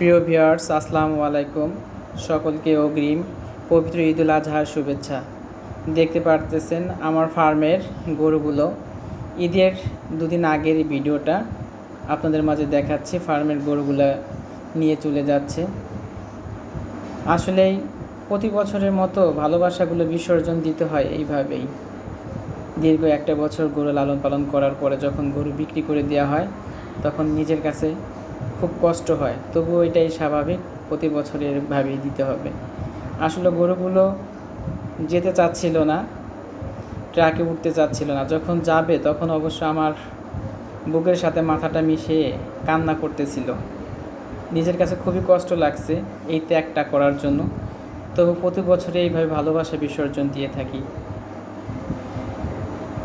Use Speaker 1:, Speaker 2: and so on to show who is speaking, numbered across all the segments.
Speaker 1: প্রিয় ভিউয়ার্স, আসসালামু আলাইকুম। সকলকে অগ্রিম পবিত্র ঈদুল আজহার শুভেচ্ছা। দেখতে পারতেছেন আমার ফার্মের গরুগুলো। ঈদের দুদিন আগের ভিডিওটা আপনাদের মাঝে দেখাচ্ছি, ফার্মের গরুগুলো নিয়ে চলে যাচ্ছে। আসলেই প্রতি বছরের মতো ভালোবাসাগুলো বিসর্জন দিতে হয় এইভাবেই। দীর্ঘ একটা বছর গরু লালন পালন করার পরে যখন গরু বিক্রি করে দেওয়া হয়, তখন নিজের কাছে খুব কষ্ট হয়। তবুও এটাই স্বাভাবিক, প্রতি বছরের ভাবেই দিতে হবে। আসলে গরুগুলো যেতে চাচ্ছিল না, ট্রাকে উঠতে চাচ্ছিল না। যখন যাবে তখন অবশ্য আমার বুকের সাথে মাথাটা মিশিয়ে কান্না করতেছিল। নিজের কাছে খুবই কষ্ট লাগছে এই ত্যাগটা করার জন্য। তবু প্রতি বছরে এইভাবে ভালোবাসা বিসর্জন দিয়ে থাকি।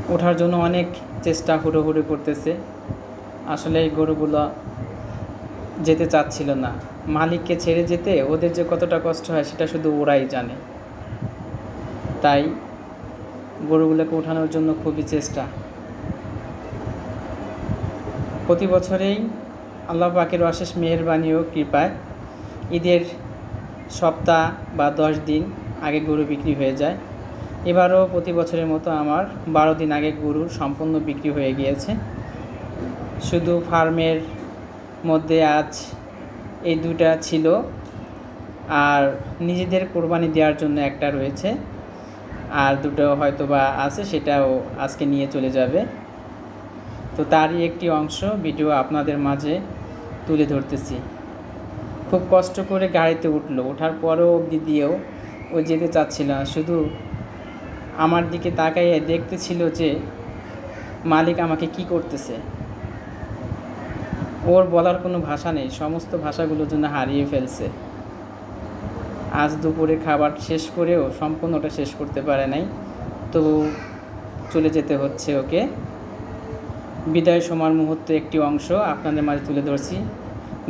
Speaker 1: ওঠার জন্য অনেক চেষ্টা হুড়ো হুড়োহুড়ি করতেছে। আসলে এই গরুগুলো যেতে চাচ্ছিল না। মালিককে ছেড়ে যেতে ওদের যে কতটা কষ্ট হয় সেটা শুধু ওরাই জানে। তাই গরুগুলোকে ওঠানোর জন্য খুবই চেষ্টা। প্রতি বছরেই আল্লাহ পাকের অশেষ মেহরবানি ও কৃপায় ঈদের সপ্তাহ বা দশ দিন আগে গরু বিক্রি হয়ে যায়। এবারও প্রতি বছরের মতো আমার বারো দিন আগে গরু সম্পূর্ণ বিক্রি হয়ে গিয়েছে। শুধু ফার্মের মধ্যে আজ এই দুটা ছিল। আর নিজেদের কোরবানি দেওয়ার জন্য একটা রয়েছে। আর দুটো হয়তো বা আছে, সেটাও আজকে নিয়ে চলে যাবে। তো তারই একটি অংশ ভিডিও আপনাদের মাঝে তুলে ধরতেছি। খুব কষ্ট করে গাড়িতে উঠল। ওঠার পরেও অবধি দিয়েও ও যেতে চাচ্ছিল না। শুধু আমার দিকে তাকাইয়ে দেখতেছিল যে, মালিক আমাকে কি করতেছে? ওর বলার কোনো ভাষা নেই, সমস্ত ভাষাগুলোর জন্য হারিয়ে ফেলছে। আজ দুপুরে খাবার শেষ করেও সম্পূর্ণটা শেষ করতে পারে নাই, তো চলে যেতে হচ্ছে ওকে। বিদায় সময়ের মুহূর্তে একটি অংশ আপনাদের মাঝে তুলে ধরছি।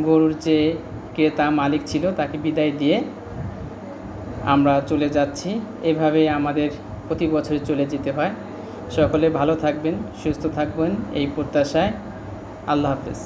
Speaker 1: গরুর যে কে তা মালিক ছিল তাকে বিদায় দিয়ে আমরা চলে যাচ্ছি। এভাবে আমাদের প্রতি বছর চলে যেতে হয়। সকলে ভালো থাকবেন, সুস্থ থাকবেন, এই প্রত্যাশায়। আল্লাহ হাফেজ।